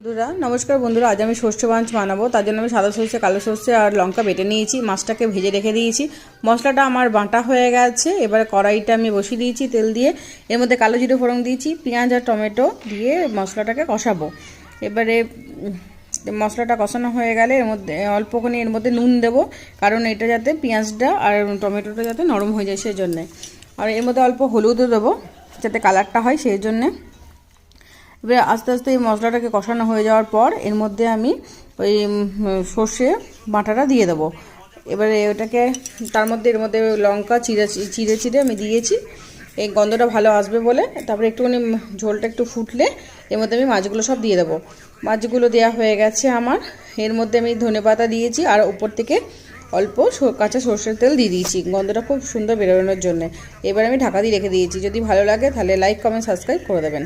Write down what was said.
বন্ধুরা, নমস্কার বন্ধুরা, আজ আমি সর্ষে মাছ বানাবো। তার জন্য আমি সাদা সর্ষে, কালো সর্ষে আর লঙ্কা বেটে নিয়েছি। মাছটাকে ভেজে রেখে দিয়েছি। মশলাটা আমার বাটা হয়ে গেছে। এবারে কড়াইটা আমি বসিয়ে দিয়েছি তেল দিয়ে। এর মধ্যে কালো জিরে ফোড়ন দিয়েছি, পেঁয়াজ আর টমেটো দিয়ে মশলাটাকে কষাবো। এবারে মশলাটা কষানো হয়ে গেলে এর মধ্যে অল্পখানি এর মধ্যে নুন দেবো। কারণ এটা যাতে পেঁয়াজটা আর টমেটোটা যাতে নরম হয়ে যায় সেই জন্যে আর এর মধ্যে অল্প হলুদও দেবো, যাতে কালারটা হয় সেই জন্যে এবার আস্তে আস্তে এই মশলাটাকে কষানো হয়ে যাওয়ার পর এর মধ্যে আমি ওই সর্ষে বাটাটা দিয়ে দেবো। এবারে ওটাকে, তার মধ্যে এর মধ্যে লঙ্কা, চিড়ে চিড়ে চিড়ে আমি দিয়েছি। এই গন্ধটা ভালো আসবে বলে, তারপরে একটুখানি ঝোলটা একটু ফুটলে এর মধ্যে আমি মাছগুলো সব দিয়ে দেবো। মাছগুলো দেওয়া হয়ে গেছে আমার। এর মধ্যে আমি ধনে পাতা দিয়েছি আর উপর থেকে অল্প কাঁচা সর্ষের তেল দিয়ে দিয়েছি। গন্ধটা খুব সুন্দর বেরোনোর জন্য। এবার আমি ঢাকা দিয়ে রেখে দিয়েছি। যদি ভালো লাগে তাহলে লাইক কমেন্ট সাবস্ক্রাইব করে দেবেন।